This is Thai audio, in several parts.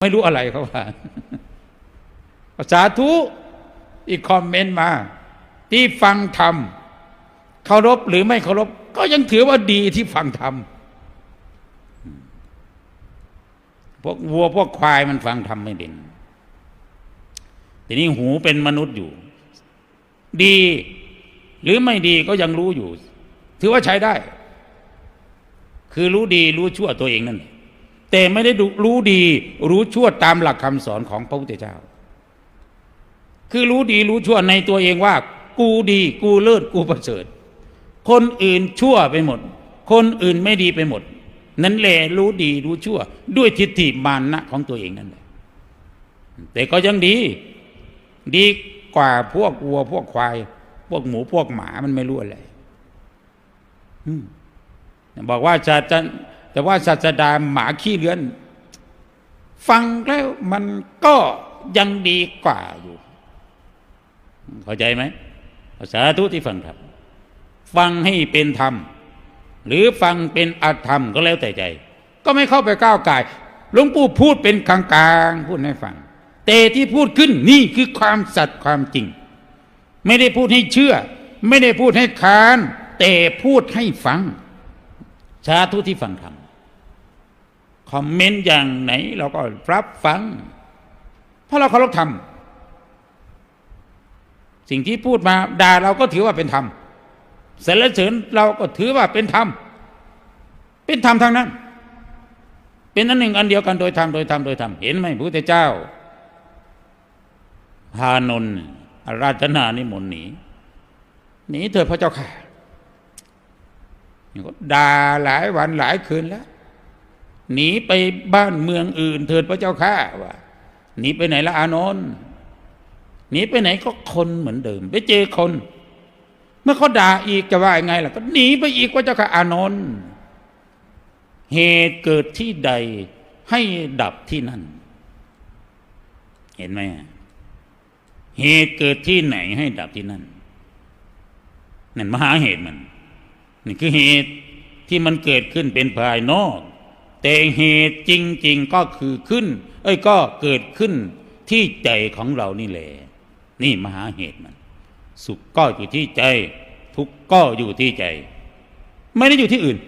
ไม่รู้อะไรเขาว่าสาธุอีกคอมเมนต์มา ที่ฟังธรรมเคารพหรือไม่เคารพ ก็ยังถือว่าดีที่ฟังธรรมพวกวัวพวกควายมันฟังธรรมไม่เป็นทีนี้หูเป็นมนุษย์อยู่ ดีหรือไม่ดีก็ยังรู้อยู่ ถือว่าใช้ได้ คือรู้ดีรู้ชั่วตัวเองนั่น แต่ไม่ได้รู้ดีรู้ชั่วตามหลักคำสอนของพระพุทธเจ้า คือรู้ดีรู้ชั่วในตัวเองว่า กูดีกูเลิศกูประเสริฐ คนอื่นชั่วไปหมด คนอื่นไม่ดีไปหมด นั้นแหละรู้ดีรู้ชั่ว ด้วยทิฏฐิมานะของตัวเองนั่นแหละแต่ก็ยังดี ดีกว่าพวกวัวพวกควาย พวกหมูพวกหมามันไม่รู้อะไรบอกว่าจะจะ แต่ว่าศาสดาหมาขี้เลื้อน ฟังแล้วมันก็ยังดีกว่าอยู่ เข้าใจไหมสาธุที่ฟังครับ ฟังให้เป็นธรรม หรือฟังเป็นอธรรมก็แล้วแต่ใจ ก็ไม่เข้าไปก้าวไก่หลวงปู่พูดเป็นกลางๆพูดให้ฟัง แต่ที่พูดขึ้นนี่คือความสัตย์ความจริง ไม่ได้พูดให้เชื่อ ไม่ได้พูดให้ค้าน แต่พูดให้ฟัง สาธุที่ฟังธรรมคอมเมนต์อย่างไหน เราก็รับฟัง เพราะเราเคารพธรรมสิ่งที่พูดมาด่าเราก็ถือว่าเป็นธรรมสรรเสริญเราก็ถือว่าเป็นธรรมเป็นธรรมทางนั้น เป็นอันหนึ่งอันเดียวกันโดยธรรมโดยธรรมโดยธรรมเห็นไหมพระพุทธเจ้าพานนท์อราธนานิมนต์หนีหนีเถิดพระเจ้าค่ะ ด่าหลายวันหลายคืนแล้ว หนีไปบ้านเมืองอื่น เถิดพระเจ้าค่ะว่าหนีไปไหนละอานนท์หนีไปไหนก็คนเหมือนเดิม ไปเจอคน เมื่อเขาด่าอีกจะว่ายังไงล่ะ ก็หนีไปอีกพระเจ้าค่ะอานนท์เหตุเกิดที่ใดให้ดับที่นั่น เห็นไหมเหตุเกิดที่ไหนให้ดับที่นั่นนั่นมหาเหตุมัน นี่คือเหตุที่มันเกิดขึ้นเป็นภายนอก แต่เหตุจริง ๆก็คือขึ้น เอ้ยก็เกิดขึ้นที่ใจของเรานี่แหละนี่มหาเหตุมัน สุขก็อยู่ที่ใจ ทุกข์ก็อยู่ที่ใจ ไม่ได้อยู่ที่อื่น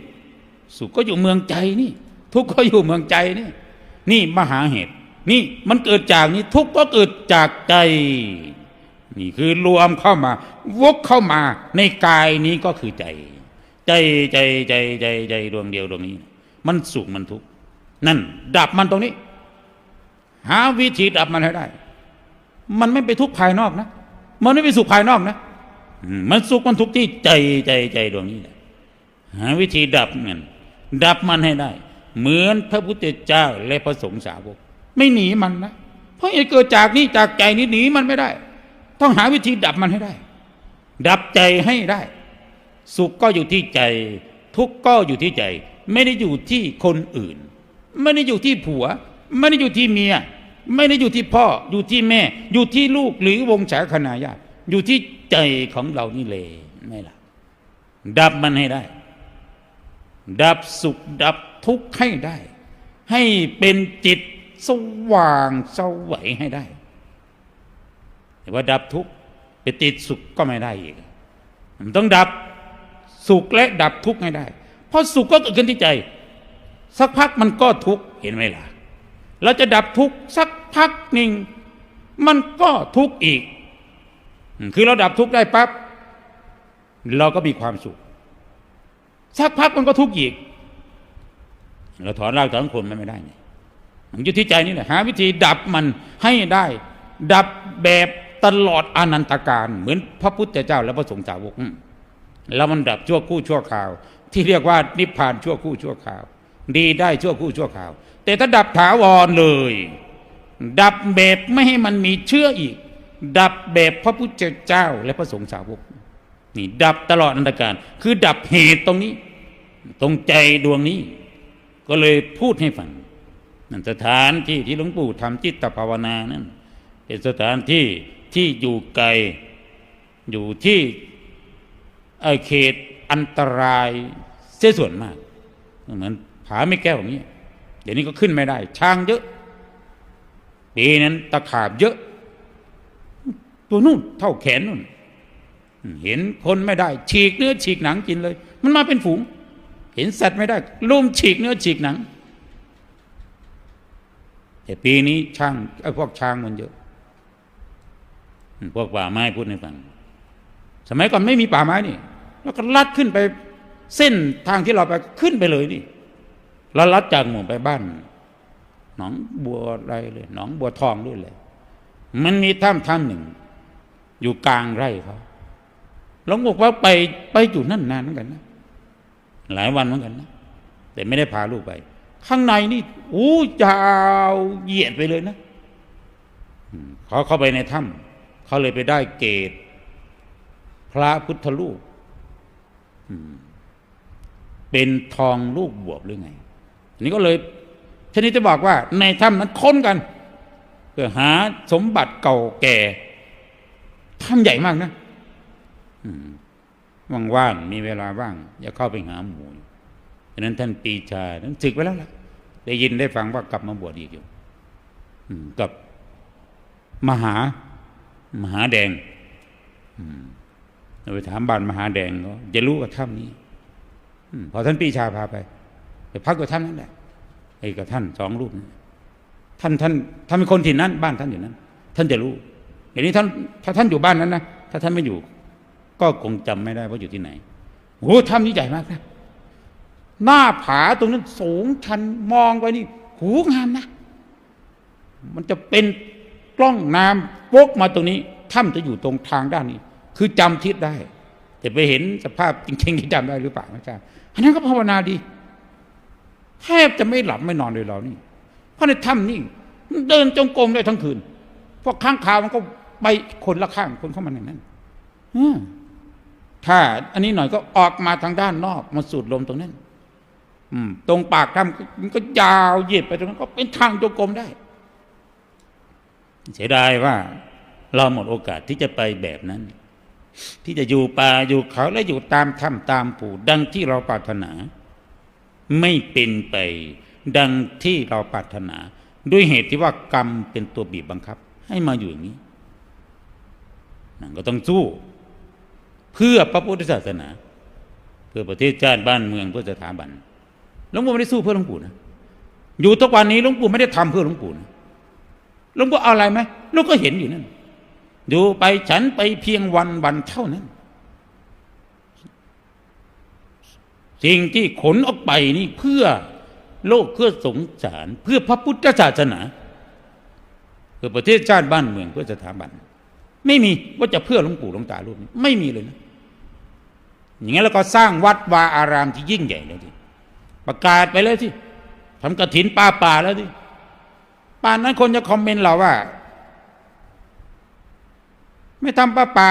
สุขก็อยู่เมืองใจนี่ ทุกข์ก็อยู่เมืองใจนี่ นี่มหาเหตุ นี่มันเกิดจากนี้ทุกข์ก็เกิดจากใจ นี่คือรวมเข้ามาวกเข้ามาในกายนี้ก็คือใจ ใจใจใจใจใจดวงเดียวดวงนี้ มันสุขมันทุกข์นั่น ดับมันตรงนี้ หาวิธีดับมันให้ได้ มันไม่ไปทุกข์ภายนอกนะ มันไม่ไปสุขภายนอกนะมมันสุขมันทุกข์ที่ใจใจใจดวงนี้แหละหาวิธีดับมันดับมันให้ได้ เหมือนพระพุทธเจ้าและพระสงฆ์สาวก ไม่หนีมันนะเพราะไอ้เกิดจากนี้จากใจนี้หนีมันไม่ได้ ต้องหาวิธีดับมันให้ได้ ดับใจให้ได้ สุขก็อยู่ที่ใจ ทุกข์ก็อยู่ที่ใจ ไม่ได้อยู่ที่คนอื่น ไม่ได้อยู่ที่ผัว ไม่ได้อยู่ที่เมีย ไม่ได้อยู่ที่พ่อ อยู่ที่แม่ อยู่ที่ลูกหรือวงศาคณาญาติอยู่ที่ใจของเรานี่เลยไม่ล่ะ ดับมันให้ได้ ดับสุขดับทุกข์ให้ได้ ให้เป็นจิตสว่างสวัยให้ได้ แต่ว่าดับทุกข์ไปติดสุขก็ไม่ได้อีกมันต้องดับ สุขและดับทุกข์ให้ได้ เพราะสุขก็เกิดขึ้นที่ใจ สักพักมันก็ทุกข์เห็นไหมล่ะ เราจะดับทุกข์สักพักหนึ่งมันก็ทุกข์อีก คือเราดับทุกข์ได้ปั๊บเราก็มีความสุข สักพักมันก็ทุกข์อีก เราถอนรากถอนโคนมันไม่ได้ไงมันอยู่ที่ใจนี่แหละหาวิธีดับมันให้ได้ ดับแบบตลอดอนันตการ เหมือนพระพุทธเจ้าและพระสงฆ์สาวกอื แล้วมันดับชั่วคู่ชั่วคราว ที่เรียกว่านิพพานชั่วคู่ชั่วคราว ดีได้ชั่วคู่ชั่วคราว แต่ถ้าดับถาวรเลย ดับแบบไม่ให้มันมีเชื่ออีก ดับแบบพระพุทธเจ้าและพระสงฆ์สาวกนี่ดับตลอดอันตรการ คือดับเหตุตรงนี้ ตรงใจดวงนี้ ก็เลยพูดให้ฟังนั่นสถานที่ที่หลวงปู่ทำจิตภาวนานั่นเป็นสถานที่ที่อยู่ไกลอยู่ที่ เขตอันตรายเสียส่วนมาก เหมือนผาไม่แก้วอย่างนี้ เดี๋ยวนี้ก็ขึ้นไม่ได้ ช้างเยอะปีนั้นตะขาบเยอะ ตัวนู่นเท่าแขนนู่น เห็นคนไม่ได้ ฉีกเนื้อฉีกหนังกินเลย มันมาเป็นฝูง เห็นสัตว์ไม่ได้ลุมฉีกเนื้อฉีกหนัง แต่ปีนี้ช่างไอ้พวกช้างมันเยอะพวกป่าไม้พูดให้ฟัง สมัยก่อนไม่มีป่าไม้นี่ แล้วก็ลัดขึ้นไปเส้นทางที่เราไปขึ้นไปเลยนี่แล้วลัดจากหมู่ไปบ้าน หนองบัวอะไรเลยหนองบัวทองด้วยเลยมันมีถ้ำถ้ำหนึ่ง อยู่กลางไร่เขาหลวงบอกว่าไปไปอยู่นั่นนานเหมือนกันนะหลายวันเหมือนกันนะแต่ไม่ได้พาลูกไป ข้างในนี่อู้ยาวเหยียดไปเลยนะเขาเข้าไปในถ้ำเขาเลยไปได้เกต พระพุทธรูป เป็นทองลูกบวบหรือไงอันนี้ก็เลยชนิดจะบอกว่า ในถ้ำนั้นค้นกัน เพื่อหาสมบัติเก่าแก่ถ้ำใหญ่มากนะว่างๆมีเวลาว่าง อย่าเข้าไปหาหมูฉะนั้นท่านปีชาท่านศึกไปแล้วล่ะ ได้ยินได้ฟังว่ากลับมาบวชอีกอยู่กับมหามหาแดง อืม ไปถามบ้านมหาแดงก็จะรู้ว่าถ้ำนี้พอท่านปีชาพาไปไปพักกับท่านนั่นแหละไอ้กับท่านสองรูปท่านท่านท่านเป็นคนถิ่นั้น บ้านท่านอยู่นั้น ท่านจะรู้อย่างนี้ท่านถ้าท่านอยู่บ้านนั้นนะถ้าท่านไม่อยู่ ก็คงจำไม่ได้ว่าอยู่ที่ไหนโอ้ถ้ำนี้ใหญ่มากนะหน้าผาตรงนั้นสูงชันมองไปนี่หูงามนะ มันจะเป็นกล้องน้ำปวกมาตรงนี้ถ้ำจะอยู่ตรงทางด้านนี้ คือจำทิศได้ แต่ไปเห็นสภาพจริงๆที่จำได้หรือเปล่าไม่ทราบอันนั้นก็ภาวนาดีแทบจะไม่หลับไม่นอนเลยเรานี่ เพราะในถ้ำนี่เดินจงกรมได้ทั้งคืนเพวกข้างคาวมันก็ไปคนละข้างคนเข้ามาในนั้นถ้า อันนี้หน่อยก็ออกมาทางด้านนอกมาสูดลมตรงนั้น อืม ตรงปากถ้ำมันก็ยาวเหยียดไปตรงนั้น ก็เป็นทางจงกรมได้ เสียดายว่า เราหมดโอกาสที่จะไปแบบนั้น ที่จะอยู่ป่าอยู่เขาและอยู่ตามถ้ำตามปู่ดังที่เราปรารถนา ไม่เป็นไป ดังที่เราปรารถนา ด้วยเหตุที่ว่ากรรมเป็นตัวบีบบังคับ ให้มาอยู่อย่างนี้นั่นก็ต้องสู้ เพื่อพระพุทธศาสนา เพื่อประเทศชาติบ้านเมืองเพื่อสถาบันหลวงปู่ไม่ได้สู้เพื่อหลวงปู่นะอยู่ทุกวันนี้หลวงปู่ไม่ได้ทำเพื่อหลวงปู่นะหลวงปู่เอาอะไรไหมหลวงก็เห็นอยู่นั่น อยู่ไปฉันไปเพียงวันวันเท่านั้น สิ่งที่ขนออกไปนี่เพื่อโลกเพื่อสงสาร เพื่อพระพุทธศาสนา เพื่อประเทศชาติบ้านเมืองเพื่อสถาบัน ไม่มีว่าจะเพื่อหลวงปู่หลวงตารูปนี้ ไม่มีเลยนะ อย่างนี้นแล้วก็สร้างวัดวาอารามที่ยิ่งใหญ่เลยทีประกาศไปเลยที่ทำกระถินป่าป่าแล้วที่ป่านนั้นคนจะคอมเมนต์เราว่า ไม่ทำป่าป่า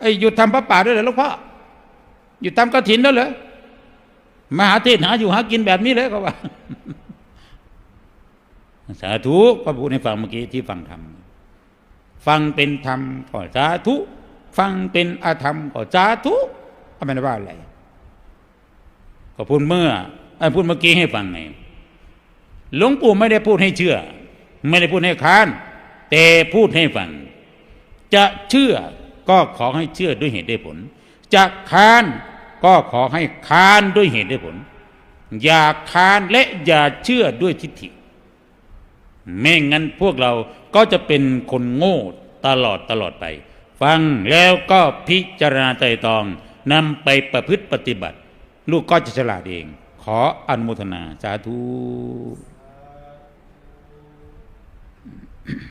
ไอ้หยุดทำป่าป่าด้วยเหรอหลวงพ่อหยุดทำกระถินด้วยเหรอมาหาเทศหาอยู่หากินแบบนี้เลยก็ว่าสาธุก็พูดให้ฟังเมื่อกี้ที่ฟังธรรมฟังเป็นธรรมก็สาธุ ฟังเป็นอาธรรมก็สาธุก็ไม่ได้ว่าอะไรก็พูดเมื่อไอ้พูดเมื่อกี้ให้ฟังไงหลวงปู่ไม่ได้พูดให้เชื่อ ไม่ได้พูดให้ค้าน แต่พูดให้ฟัง จะเชื่อก็ขอให้เชื่อด้วยเหตุด้วยผล จะค้านก็ขอให้ค้านด้วยเหตุด้วยผล อย่าค้านและอย่าเชื่อด้วยทิฏฐิไม่งั้นพวกเราก็จะเป็นคนโง่ตลอดตลอดไป ฟังแล้วก็พิจารณาใจตองนำไปประพฤติปฏิบัติ ลูกก็จะฉลาดเอง ขออนุโมทนาสาธุ